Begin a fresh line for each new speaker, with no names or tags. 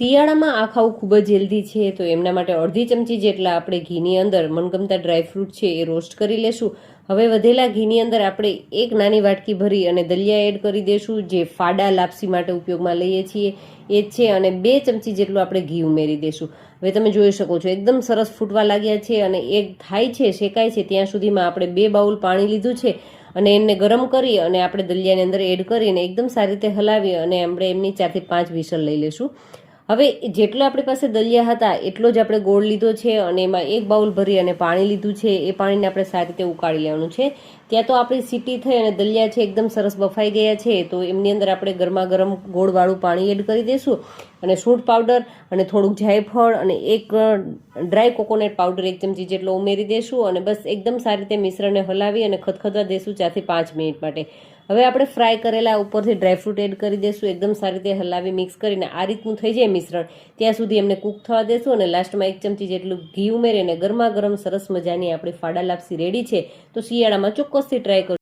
શિયાળામાં આ ખાવું ખૂબ જ હેલ્ધી છે, તો એમના માટે અડધી ચમચી જેટલા આપણે ઘીની અંદર મનગમતા ડ્રાયફ્રૂટ છે એ રોસ્ટ કરી લેશું. હવે વધેલા ઘીની અંદર આપણે એક નાની વાટકી ભરી અને દલિયા એડ કરી દેશું, જે ફાડા લાપસી માટે ઉપયોગમાં લઈએ છીએ. એ જ છે, અને બે ચમચી જેટલું આપણે ઘી ઉમેરી દેશું. હવે તમે જોઈ શકો છો, એકદમ સરસ ફૂટવા લાગ્યા છે અને એક થાય છે, શેકાય છે, ત્યાં સુધીમાં આપણે બે બાઉલ પાણી લીધું છે અને એમને ગરમ કરી અને આપણે દલિયાની અંદર એડ કરીને એકદમ સારી રીતે હલાવી અને આપણે એમની ચારથી પાંચ વિસલ લઈ લેશું. હવે જેટલો આપણી પાસે દલિયા હતા, એટલો જ આપણે ગોળ લીધો છે અને એમાં એક બાઉલ ભરી અને પાણી લીધું છે. એ પાણીને આપણે સારી રીતે ઉકાળી લેવાનું છે. ત્યાં તો આપણી સીટી થઈ અને દલિયા છે, એકદમ સરસ બફાઈ ગયા છે, તો એમની અંદર આપણે ગરમા ગરમ ગોળવાળું પાણી એડ કરી દઈશું અને સૂંઠ પાવડર, અને થોડુંક જાયફળ, અને એક ડ્રાય કોકોનટ પાવડર એક ચમચી જેટલો ઉમેરી દેશું અને બસ એકદમ સારી રીતે મિશ્રણને હલાવી અને ખતખતવા દેશું ચારથી પાંચ મિનિટ માટે. હવે આપણે ફ્રાય કરેલા ઉપરથી ડ્રાયફ્રૂટ એડ કરી દેશું, એકદમ સારી રીતે હલાવી મિક્સ કરીને. આ રીતનું થઈ જાય મિશ્રણ. ત્યાં સુધી એમને કૂક થવા દેશું અને લાસ્ટમાં એક ચમચી જેટલું ઘી ઉમેરીને ગરમા ગરમ સરસ મજાની આપણી ફાડા લાપસી રેડી છે. તો શિયાળામાં ચોક્કસથી ટ્રાય કરો.